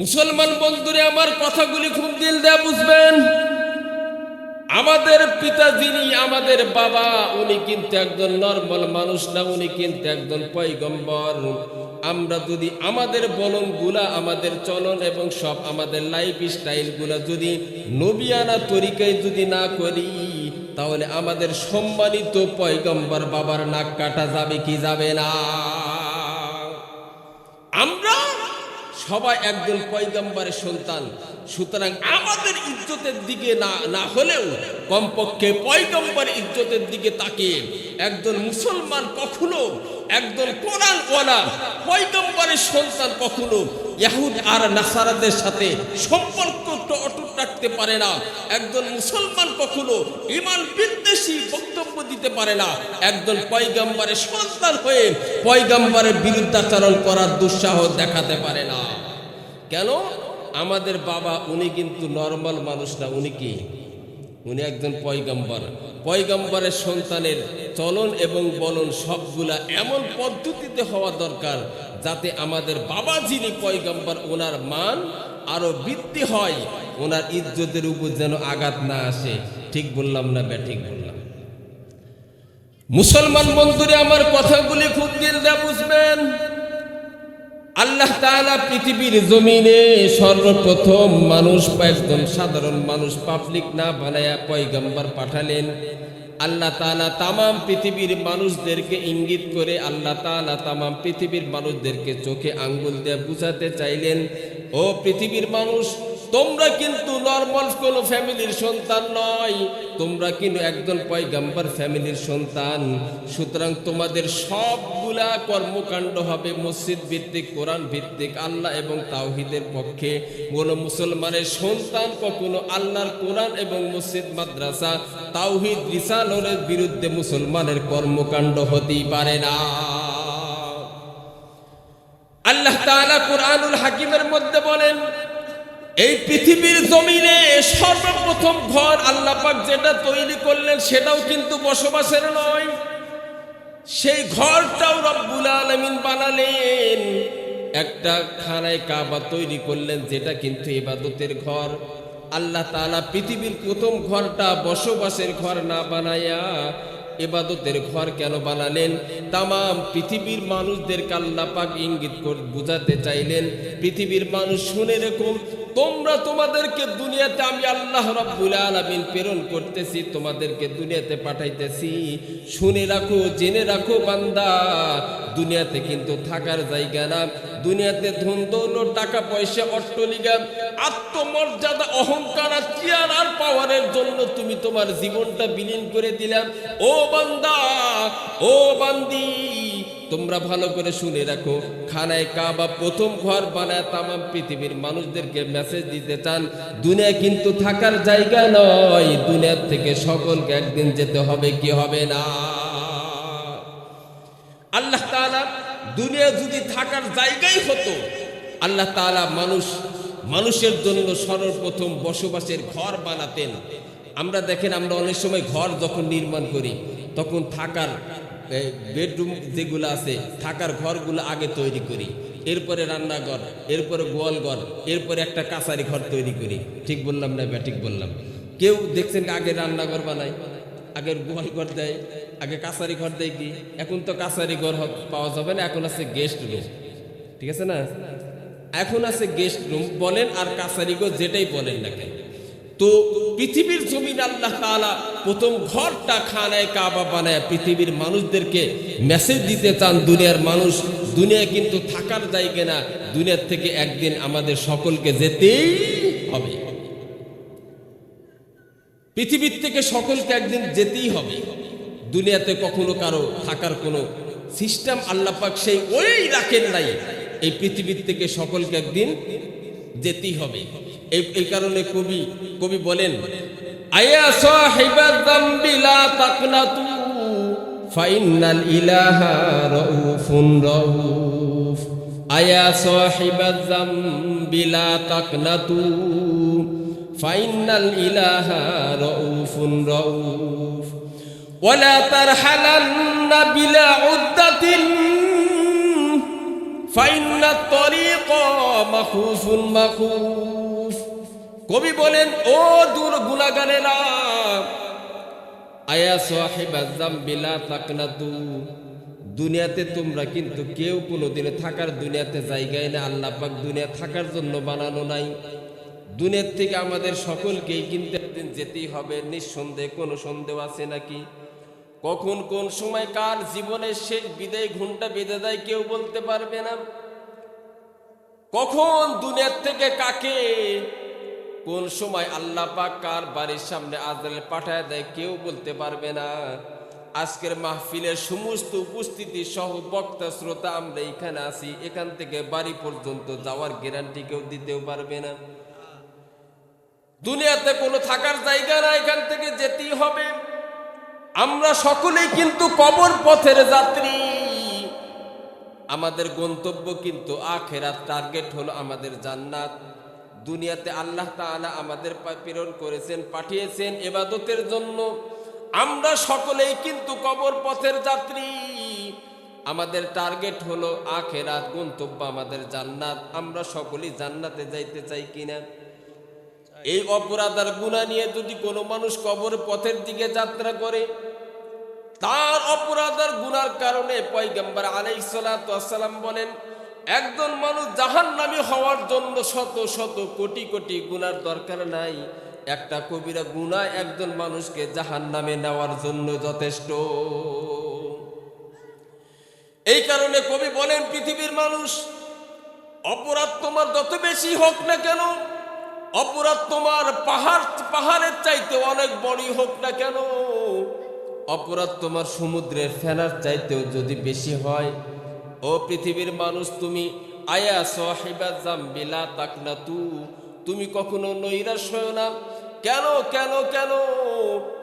মুসলমান বন্ধুরে, আমার কথাগুলি খুব দিল দেয়া বুঝবেন। আমাদের পিতা যিনি, আমাদের বাবা, উনি কিন্তু একজন নর্মাল মানুষ না, উনি কিন্তু একজন পৈগম্বর আমরা যদি আমাদের বলনগুলা আমাদের চলন এবং সব আমাদের লাইফ স্টাইলগুলা যদি নবিয়ানা তরিকায় যদি না করি, তাহলে আমাদের সম্মানিত পয়গম্বর বাবার নাক কাটা যাবে কি যাবে না? সবাই একজন পয়গম্বরের সন্তান। সুতরাং আমাদের ইজ্জতের দিকে না না হলেও কমপক্ষে পয়গম্বর ইজ্জতের দিকে তাকিয়ে একজন মুসলমান কখনো, একজন কোরআন ওয়ালা পয়গম্বরের সন্তান কখনো ইয়াহুদ আর নাসারাদের সাথে সম্পর্ক অটুট রাখতে পারে না। একজন মুসলমান কখনো ইমান বিদ্বেষী বক্তব্য দিতে পারে না। একজন পয়গম্বরের সন্তান হয়ে পয়গম্বরের বিরুদ্ধাচরণ করার দুঃসাহস দেখাতে পারে না। কেন? আমাদের বাবা, উনি কিন্তু নর্মাল মানুষ না, উনি কি? উনি একজন পয়গম্বর। পয়গম্বরের সন্তানের চলন এবং বলন সবগুলা এমন পদ্ধতিতে হওয়া দরকার যাতে আমাদের বাবা যিনি পয়গম্বর, ওনার মান আরও বৃদ্ধি হয়, ওনার ইজ্জতের উপর যেন আঘাত না আসে। ঠিক বললাম না বে, ঠিক বললাম। মুসলমান বন্ধুরে, আমার কথাগুলি খুব দিন বুঝবেন। আল্লাহ তাআলা পৃথিবীর জমিনে সর্বপ্রথম মানুষ একজন সাধারণ মানুষ পাবলিক না বানায়া পয়গম্বর পাঠালেন। আল্লাহ তাআলা তামাম পৃথিবীর মানুষদেরকে ইঙ্গিত করে আল্লাহ তালা তামাম পৃথিবীর মানুষদেরকে চোখে আঙ্গুল দিয়ে বুঝাতে চাইলেন, ও পৃথিবীর মানুষ, তোমরা কিন্তু নর্মাল কোনো ফ্যামিলির সন্তান নয়। তোমরা কিন্তু একজন পয়গাম্বার ফ্যামিলির সন্তান। সুতরাং তোমাদের সবগুলা কর্মকাণ্ড হবে মসজিদ ভিত্তিক, কোরআন ভিত্তিক, আল্লাহ এবং তাওহিদের পক্ষে। কোনো মুসলমানের সন্তান কখনো আল্লাহর কোরআন এবং মসজিদ, মাদ্রাসা, তাওহিদ, রিসালের বিরুদ্ধে মুসলমানের কর্মকাণ্ড হতেই পারে না। আল্লাহ তাআলা কোরআনুল হাকিমের মধ্যে বলেন এই পৃথিবীর জমিনে সর্বপ্রথম ঘর আল্লাহ পাক যেটা তৈরি করলেন সেটাও কিন্তু বসবাসের নয়। সেই ঘরটাও রব্বুল আলামিন বানালেন। একটা খানায় কাবা তৈরি করলেন যেটা কিন্তু ইবাদতের ঘর। আল্লাহ তাআলা পৃথিবীর প্রথম ঘরটা বসবাসের ঘর না বানায়া এবাদতের ঘর কেন বানালেন? তামাম পৃথিবীর মানুষদেরকে আল্লাহ পাক ইঙ্গিত বুঝাতে চাইলেন। পৃথিবীর মানুষ শুনে রেখো তোমরা তোমাদেরকে দুনিয়াতে আমি আল্লাহ রাব্বুল আলামিন প্রেরণ করতেছি, তোমাদেরকে দুনিয়াতে পাঠাইতেছি। শুনে রাখো, জেনে রাখো বান্দা, দুনিয়াতে কিন্তু থাকার জায়গা না। দুনিয়াতে ধন দৌলত, টাকা পয়সা, অট্টলিকা, আত্মমর্যাদা, অহংকার আর চেয়ার আর পাওয়ারের জন্য তুমি তোমার জীবনটা বিলীন করে দিলাম। ও বান্দা, ও বান্দি তোমরা ভালো করে শুনে রাখো, খানায় কাবা প্রথম ঘর বানায় তামাম পৃথিবীর মানুষদেরকে মেসেজ দিতে চান। দুনিয়া কিন্তু থাকার জায়গা নয়, দুনিয়ার থেকে সকলকে একদিন যেতে হবে, কি হবে না? আল্লাহ তাআলা দুনিয়া যদি থাকার জায়গাই হতো, আল্লাহ তাআলা মানুষ, মানুষের জন্য সর্বপ্রথম বসবাসের ঘর বানাতেন। আমরা দেখেন, আমরা অনেক সময় ঘর যখন নির্মাণ করি, তখন থাকার বেডরুম যেগুলো আছে, থাকার ঘরগুলো আগে তৈরি করি। এরপরে রান্নাঘর, এরপরে গোয়ালঘর, এরপরে একটা কাছারি ঘর তৈরি করি। ঠিক বললাম না ব্যাটিক বললাম। কেউ দেখছেন আগে রান্নাঘর বানায় আগের গোয়াল ঘর দেয়, আগে কাছারি ঘর দেয় কি? এখন তো কাছারি ঘর পাওয়া যাবে না, এখন আছে গেস্ট রুম ঠিক আছে না? এখন আছে গেস্ট রুম বলেন আর কাছারি ঘর যেটাই বলেন না কেন। তো পৃথিবীর জমিন আল্লাহ তালা প্রথম ঘরটা খানায় কাবা বানায়। পৃথিবীর মানুষদেরকে মেসেজ দিতে চান, দুনিয়ার মানুষ, দুনিয়া কিন্তু থাকার জায়গা না। দুনিয়ার থেকে একদিন আমাদের সকলকে যেতেই হবে। পৃথিবীর থেকে সকলকে একদিন যেতেই হবে। দুনিয়াতে কখনো কারও থাকার কোনো সিস্টেম আল্লাহ পাক সেই ওই রাখেন নাই। এই পৃথিবীর থেকে সকলকে একদিন যেতেই হবে। এই এই কারণে কবি কবি বলেন আয়া সাহিবা যামবি লা তাকনাতু ফাইনাল ইলাহা রাউফুন রাউফ আয়া সাহিবা যামবি লা তাকনাতু ফাইনাল ইলাহা রাউফুন রাউফ ولا ترحلن بلا عدة فإن الطريق মাখুফুন মাখুফ কবি বলেন, ও দূর গুনাগারেরা আয়া সাহিবাজ জামবিলা তাকনাতু। দুনিয়াতে তোমরা কিন্তু কেউ কোনোদিনে থাকার দুনিয়াতে জায়গায় না আল্লাহ পাক দুনিয়া থাকার জন্য বানানো নাই। দুনিয়ার থেকে আমাদের সকলকেই কিন্তু একদিন যেতেই হবে, নিঃসন্দেহে কোনো সন্দেহ আছে নাকি? কখন কোন সময় কার জীবনের শেষ বিদায়, ঘুমটা বেঁধে দেয় কেউ বলতে পারবে না। কখন দুনিয়ার থেকে কাকে কোন সময় আল্লাহ পাক কার বাড়ির সামনে আজরাইল পাঠায় দেয় কেউ বলতে পারবে না। আজকের মাহফিলের সমস্ত উপস্থিতি সহ বক্তা, শ্রোতা, আমরা এখানে আছি। এখান থেকে বাড়ি পর্যন্ত যাওয়ার গ্যারান্টি কেউ দিতেও পারবে না। দুনিয়াতে কোনো থাকার জায়গা না, এখান থেকে যেতেই হবে। আমরা সকলেই কিন্তু কবর পথের যাত্রী। আমাদের গন্তব্য কিন্তু আখেরাত টার্গেট হলো আমাদের জান্নাত। দুনিয়াতে আল্লাহ তাআলা আমাদের প্রেরণ করেছেন, পাঠিয়েছেন এবাদতের জন্য। আমরা সকলেই কিন্তু কবর পথের যাত্রী। আমাদের টার্গেট হলো আখেরাত গন্তব্য আমাদের জান্নাত। আমরা সকলেই জান্নাতে যাইতে চাই কিনা? এই অপরাধ আর গুণা নিয়ে যদি কোনো মানুষ কবর পথের দিকে যাত্রা করে, তার অপরাধ আর গুনার কারণে পয়গম্বর আলাইসালাম বলেন একজন মানুষ জাহান নামে হওয়ার জন্য শত শত কোটি কোটি গুনার দরকার নাই। একটা কবিরা গুণা একজন মানুষকে জাহান নামে নেওয়ার জন্য যথেষ্ট। এই কারণে কবি বলেন, পৃথিবীর মানুষ অপরাধ তোমার যত বেশি হোক না কেন, অপরাধ তোমার পাহাড়, পাহাড়ের চাইতে অনেক বড়ই হোক না কেন, অপরাধ তোমার সমুদ্রের ফেনার চাইতেও যদি বেশি হয় ও পৃথিবীর মানুষ, তুমি, আয়া সাহিবা জাম্বিলা তু তুমি কখনো নৈরাশ হয় না। কেন কেন কেন?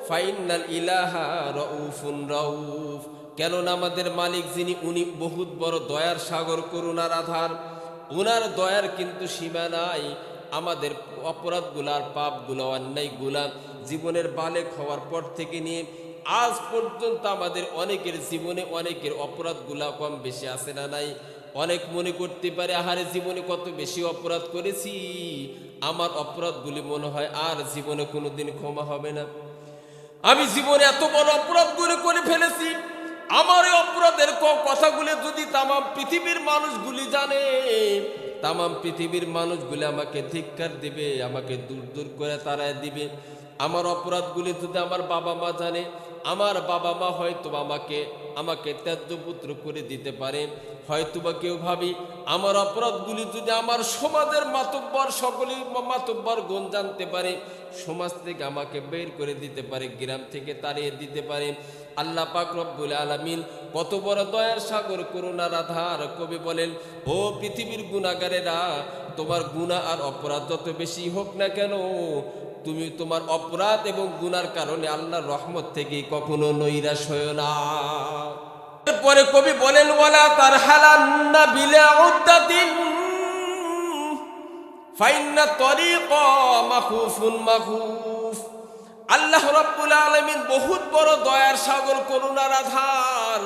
ফাইনাল ইলাহা রউফুন রউফ। কেননা আমাদের মালিক যিনি, উনি বহুত বড় দয়ার সাগর করুণার আধার। উনার দয়ার কিন্তু সীমা নাই। আমাদের অপরাধগুলার পাপগুলো অন্যায়গুলা জীবনের বালেক হওয়ার পর থেকে নিয়ে আজ পর্যন্ত আমাদের অনেকের জীবনে অনেকের অপরাধগুলা কম বেশি আছে না নাই? অনেক মনে করতে পারে, আহারে, জীবনে কত বেশি অপরাধ করেছি। আমার অপরাধগুলি মনে হয় আর জীবনে কোনোদিন ক্ষমা হবে না। আমি জীবনে এত বড় অপরাধগুলি করে ফেলেছি। আমার এই অপরাধের কথাগুলি যদি তামাম পৃথিবীর মানুষগুলি জানে, তামাম পৃথিবীর মানুষগুলি আমাকে ধিক্কার দিবে, আমাকে দূর দূর করে তারায় দিবে। আমার অপরাধগুলি যদি আমার বাবা মা জানে আমার বাবা মা হয়তো আমাকে আমাকে ত্যায্য পুত্র করে দিতে পারে। হয়তো বা কেউ ভাবি, আমার অপরাধগুলি যদি আমার সমাজের মাতব্বর, সকলেই মাতব্বর গুণ জানতে পারে, সমাজ থেকে আমাকে বের করে দিতে পারে, গ্রাম থেকে তাড়িয়ে দিতে পারে। আল্লাহ পাক রব্বুল আলামিন কত বড় দয়ার সাগর, করুণার আধার কবি বলেন, ও পৃথিবীর গুণাগারেরা, তোমার গুণা আর অপরাধ যত বেশি হোক না কেন তুমি তোমার অপরাধ এবং গুনার কারণে আল্লাহর রহমত থেকে কখনো নৈরাশ হয় না। এরপরে কবি বলেন, ওয়ালা তার হালান্না বিলা উদ্দাতিন, ফাইন্না তরিক মাখুফুন মাখুফ। আল্লাহ রাব্বুল আলামিন বহুত বড় দয়ার সাগর, করুণার আধার।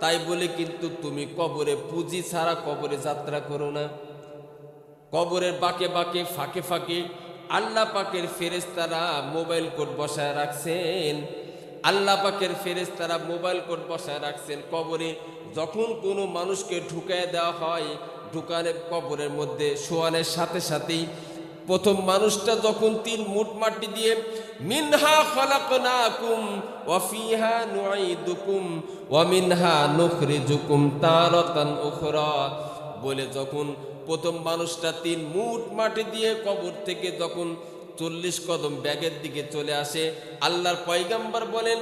তাই বলে কিন্তু তুমি কবরে পুঁজি ছাড়া কবরে যাত্রা করো না। কবরের বাঁকে বাঁকে, ফাঁকে ফাঁকে আল্লাহ পাকের ফেরেস্তারা মোবাইল কোড বসায় রাখছেন। আল্লাহ পাকের ফেরেস্তারা মোবাইল কোড বসায় রাখছেন কবরে। যখন কোনো মানুষকে ঢুকায় দেওয়া হয় ঢুকানে কবরের মধ্যে শোয়ানের সাথে সাথেই প্রথম মানুষটা যখন তিন মুঠ মাটি দিয়ে, মিনহা খলাকনাকুম ওয়া ফিহা নুঈদুকুম ওয়া মিনহা নুখরিজুকুম তারাতান উখরা। বলে যখন প্রথম মানুষটা তিন মুঠ মাটি দিয়ে কবর থেকে তখন চল্লিশ কদম ব্যাগের দিকে চলে আসে। আল্লাহর পয়গাম্বার বলেন,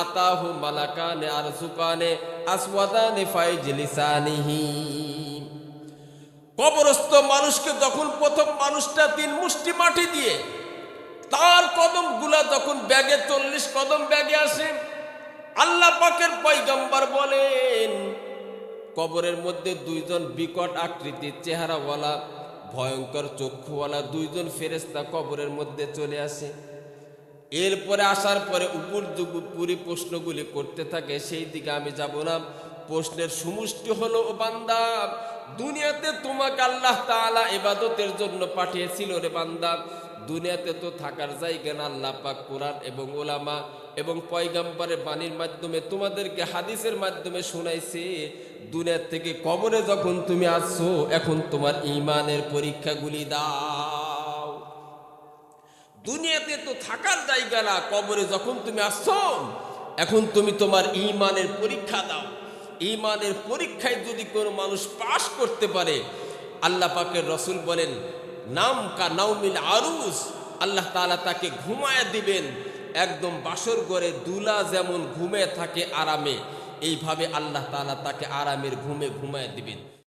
আতাহু মালাকানে আর সুকানে আসওয়াদানে ফাইজলিসানিহি কবরস্থ মানুষকে যখন প্রথম মানুষটা তিন মুষ্টি মাটি দিয়ে তার কদমগুলা যখন ব্যাগে চল্লিশ কদম ব্যাগে আসে, আল্লাহ পাকের পয়গাম্বর বলেন কবরের মধ্যে দুইজন বিকট আকৃতির চেহারাওয়ালা, ভয়ঙ্কর চক্ষুওয়ালা দুইজন ফেরেস্তা কবরের মধ্যে চলে আসে। এরপরে আসার পরে উপর পুরি প্রশ্নগুলি করতে থাকে, সেই দিকে আমি যাব না। প্রশ্নের সমষ্টি হলো, ও বান্দা, দুনিয়াতে তোমাকে আল্লাহ তাআলা ইবাদতের জন্য পাঠিয়েছিল রে বান্দা। দুনিয়াতে তো থাকার জায়গা না আল্লাহ পাক কোরআন এবং ওলামা এবং পয়গাম্বরের বাণীর মাধ্যমে তোমাদেরকে হাদিসের মাধ্যমে শোনাইছে। দুনিয়ার থেকে কবরে যখন তুমি আসছো, এখন তোমার ইমানের পরীক্ষাগুলি দাও। দুনিয়াতে তো থাকার জায়গা না কবরে যখন তুমি আসছো, এখন তুমি তোমার ইমানের পরীক্ষা দাও। ইমানের পরীক্ষায় যদি কোনো মানুষ পাশ করতে পারে, আল্লাহ পাকের রসুল বলেন, নাম কা নাউমিল আরুস আল্লাহ তালা তাকে ঘুমায় দিবেন, একদম বাসর ঘরে দুলা যেমন ঘুমে থাকে আরামে এইভাবে আল্লাহ তালা তাকে আরামের ঘুমে ঘুমায় দিবেন।